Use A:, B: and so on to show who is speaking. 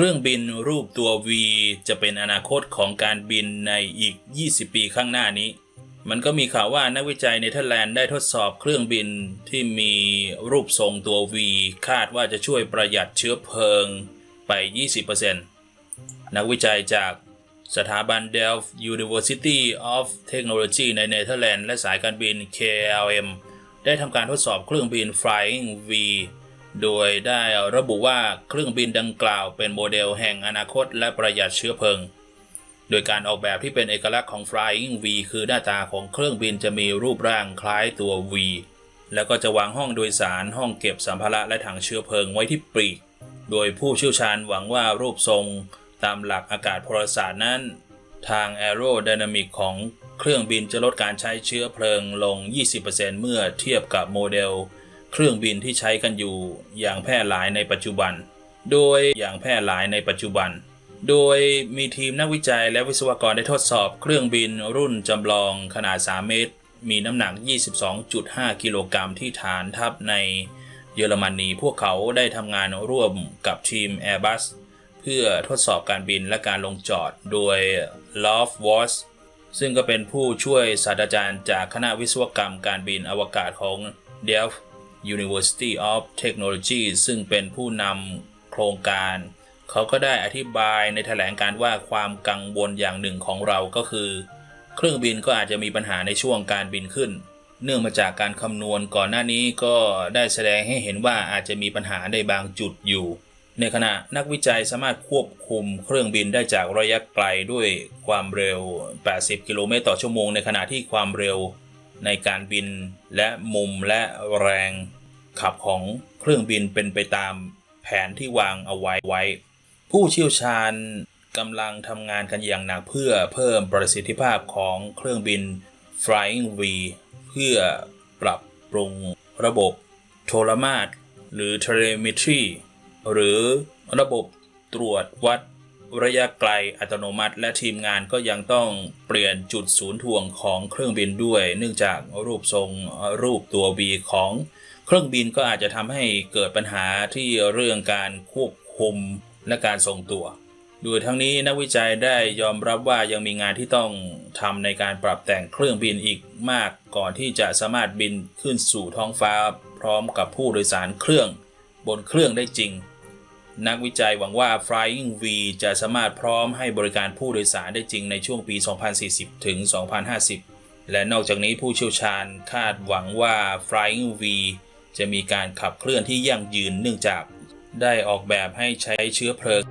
A: เครื่องบินรูปตัว V จะเป็นอนาคตของการบินในอีก 20 ปีข้างหน้านี้ มันก็มีข่าวว่านักวิจัยเนเธอร์แลนด์ได้ทดสอบเครื่องบินที่มีรูปทรงตัว V คาดว่าจะช่วยประหยัดเชื้อเพลิงไป 20%นักวิจัยจากสถาบัน Delft University of Technology ในเนเธอร์แลนด์และสายการบิน KLM ได้ทำการทดสอบเครื่องบิน Flying V โดยได้ระบุว่าเครื่องบินดังกล่าวเป็นโมเดลแห่งอนาคตและประหยัดเชื้อเพลิง โดยการออกแบบที่เป็นเอกลักษณ์ของ Flying V คือหน้าตาของเครื่องบินจะมีรูปร่างคล้ายตัว V แล้วก็จะวางห้องโดยสารห้องเก็บสัมภาระและถังเชื้อเพลิงไว้ที่ปลีก โดยผู้เชี่ยวชาญหวังว่ารูปทรงตามหลักอากาศพลศาสตร์นั้น ทาง Aerodynamic ของเครื่องบินจะลดการใช้เชื้อเพลิงลง 20%เมื่อเทียบกับโมเดล เครื่องบินที่ใช้กันอยู่อย่างแพร่หลายในปัจจุบัน โดยอย่างแพร่หลายในปัจจุบัน โดยมีทีมนักวิจัยและวิศวกรได้ทดสอบเครื่องบินรุ่นจำลองขนาด 3 เมตร มีน้ำหนัก 22.5 กิโลกรัมที่ฐานทัพในเยอรมนีพวกเขาได้ทำงานร่วมกับทีม Airbus เพื่อทดสอบการบินและการลงจอดโดย Love w a s ซึ่งก็เป็นผู้ช่วยศาสตราจารย์จากคณะวิศวกรรมการบินอวกาศของ d e l f University of Technology ซึ่งเป็นผู้นำโครงการ เขาก็ได้อธิบายในแถลงการว่าความกังวลอย่างหนึ่งของเราก็คือ เครื่องบินก็อาจจะมีปัญหาในช่วงการบินขึ้น เนื่องมาจากการคำนวณก่อนหน้านี้ก็ได้แสดงให้เห็นว่าอาจจะมีปัญหาในบางจุดอยู่ ในขณะนักวิจัยสามารถควบคุมเครื่องบินได้จากระยะไกลด้วยความเร็ว 80 กิโลเมตรต่อชั่วโมงในขณะที่ความเร็วในการบินและมุมและแรง ขับของเครื่องบินเป็นไปตามแผนที่วางเอาไว้ไว้ ผู้เชี่ยวชาญกำลังทำงานกันอย่างหนักเพื่อเพิ่มประสิทธิภาพของเครื่องบิน Flying V เพื่อปรับปรุงระบบโทรมาตรหรือ telemetry หรือระบบตรวจวัดระยะไกลอัตโนมัติ และทีมงานก็ยังต้องเปลี่ยนจุดศูนย์ถ่วงของเครื่องบินด้วย เนื่องจากรูปทรงรูปตัว V ของ เครื่องบินก็อาจจะทำให้เกิดปัญหาที่เรื่องการควบคุมและการทรงตัวโดยทั้งนี้นักวิจัยได้ยอมรับว่ายังมีงานที่ต้องทำในการปรับแต่งเครื่องบินอีกมาก ก่อนที่จะสามารถบินขึ้นสู่ท้องฟ้า พร้อมกับผู้โดยสารเครื่อง บนเครื่องได้จริง นักวิจัยหวังว่า Flying V จะสามารถพร้อมให้บริการผู้โดยสารได้จริงในช่วงปี 2040 ถึง 2050 และนอกจากนี้ผู้เชี่ยวชาญคาดหวังว่า Flying V จะมีการขับเคลื่อนที่ยั่งยืนเนื่องจากได้ออกแบบให้ใช้เชื้อเพลิง